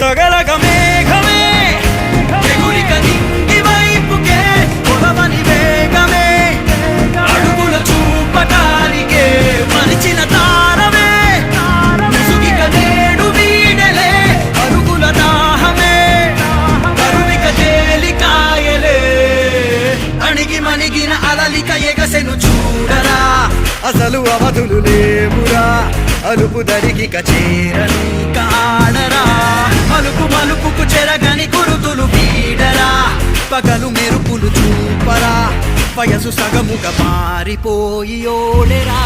తగలగ మేఘమే ఎగురిక నింగి వైపుకే పొలవని వేగమే అడుగుల చూపటానికే మరిచిన తారమే ముసుగిక నేడు వీడలే అరుగుల దాహమే కరువిక తేలికాయలే అణిగి మణిగిన అలలిక ఎగసెను చూడరా అసలు అవధులు లేవురా అలుపు దరికి చేరని కాడరా. అలుపు మలుపుకు చెరగని కురుతులు వీడరా పగలు మెరుపులు చూపరా. వయసు సగముగా మారిపోయి ఓడెరా.